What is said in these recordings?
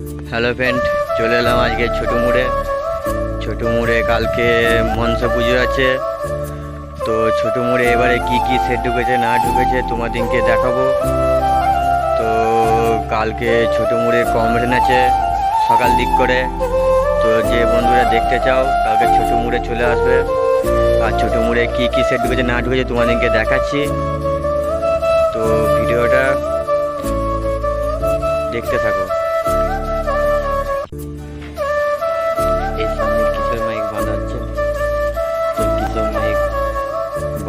Hello friend চলে এলাম আজকে ছোটো মুড়ে। ছোটো মুড়ে কালকে মনসা পুজো আছে। তো ছোটো মুড়ে এবারে কি কি সেট ঢুকেছে, না ঢুকেছে তোমাদেরকে দেখাবো। তো কালকে ছোটো মুড়ে কম্পিটিশন আছে সকাল দিক করে। তো যে বন্ধুরা দেখতে চাও, কালকে ছোটো মুড়ে চলে আসবে। আর ছোটো মুড়ে কি কি সেট ঢুকেছে, না ঢুকেছে তোমাদেরকে দেখাচ্ছি। তো ভিডিওটা দেখতে থাকো।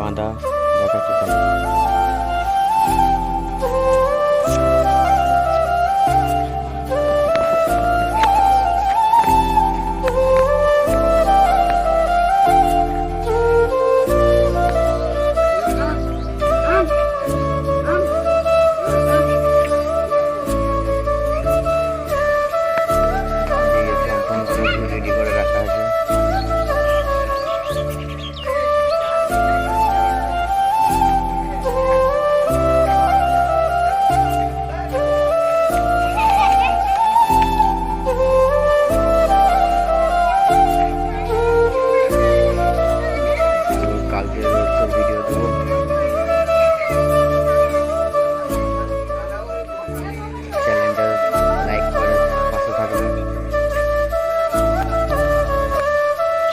বাঁধা দেখাচ্ছে চলো।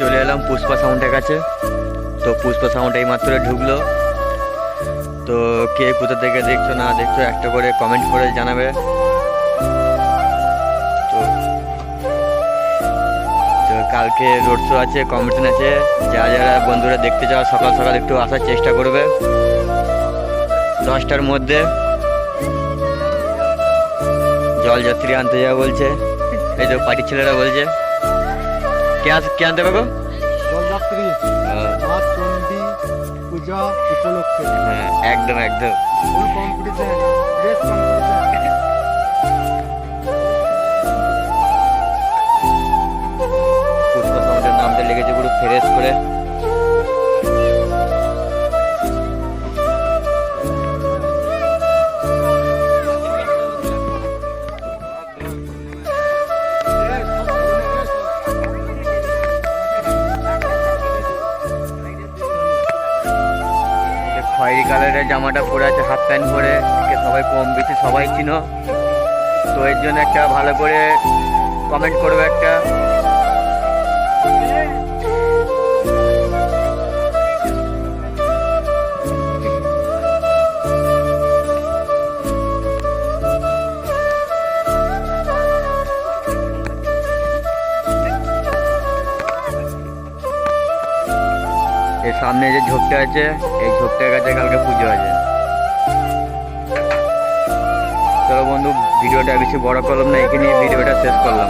চলে এলাম, পুষ্পা সাউন্ডের কাছে। তো পুষ্পা সাউন্ড এই মাত্র ঢুকলো। তো কে কোথা থেকে দেখছ না দেখছ, একটা করে কমেন্ট করে জানাবে। তো কালকে রোড শো আছে কম্পিটিশন আছে। যারা যারা বন্ধুরা দেখতে চাও, সকাল সকাল একটু আসার চেষ্টা করবে। দশটার মধ্যে জলযাত্রী আনতে যাওয়া বলছে। এই তো পার্টির ছেলেরা বলছে। আস কে আনতে পারব? জলযাত্রী মা চণ্ডী পূজা উপলক্ষে। হ্যাঁ একদম একদম। ফুল কম্পিটিশন ড্রেস কম্পিটিশন। পুষ্পা সাউন্ডের নামটা লেগেছে পুরো ফ্রেশ করে। খয়েরি কালারের জামাটা পরে আছে হাফ প্যান্ট পরে সবাই কম বেশি সবাই চিনো। তো এর জন্য একটা ভালো করে কমেন্ট করবে একটা। সামনে যে ঝোপটা আছে, এই ঝোপটার কাছে কালকে পুজো আছে। চলো বন্ধু, ভিডিওটা বেশি বড় করলাম না এখানে ভিডিওটা শেষ করলাম।